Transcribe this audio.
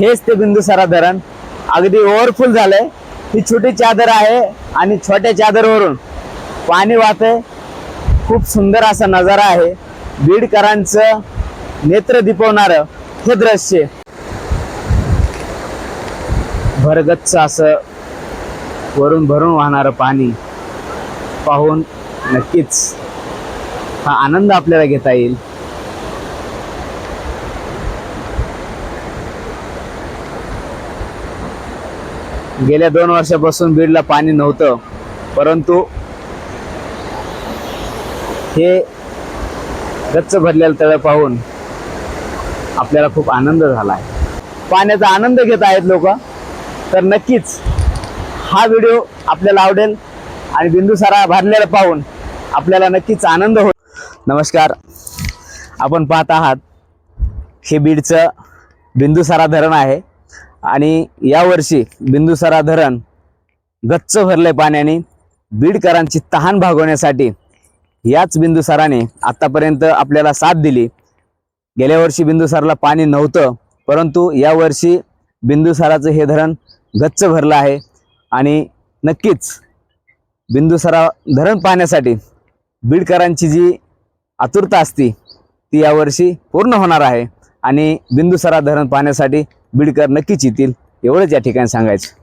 हेच ते बिंदुसारा धरण. अगदी ओव्हरफुल झालंय. ही छोटी चादर आहे आणि छोट्या चादरवरून पाणी वाहतंय. खूप सुंदर असा नजारा आहे. बीडकरांचं नेत्र दिपवणारं हे दृश्य. भरगच्च असं वरून भरून वाहणारं पाणी पाहून नक्कीच हा आनंद आपल्याला घेता येईल. गेल्या दोन वर्षापासून बीडला पाणी नव्हतं परंतु हे गच्च भरलेलं तळ पाहून आपल्याला खूप आनंद झाला आहे. पाण्याचा आनंद घेत आहेत लोक तर नक्कीच हा व्हिडिओ आपल्याला आवडेल आणि बिंदुसारा भरलेला पाहून आपल्याला नक्कीच आनंद हो नमस्कार. आपण पाहत आहात हे बीडचं बिंदुसारा धरण आहे. आणि यावर्षी बिंदुसरा धरण गच्च भरलंय पाण्याने. बीडकरांची तहान भागवण्यासाठी याच बिंदुसाराने आतापर्यंत आपल्याला साथ दिली. गेल्या वर्षी बिंदुसारला पाणी नव्हतं परंतु यावर्षी बिंदुसाराचं हे धरण गच्च भरलं आहे. आणि नक्कीच बिंदुसरा धरण पाहण्यासाठी बीडकरांची जी आतुरता असती ती यावर्षी पूर्ण होणार आहे. आणि बिंदुसरा धरण पाहण्यासाठी बीडकर नक्कीच येतील. एवढंच या ठिकाणी सांगायचं.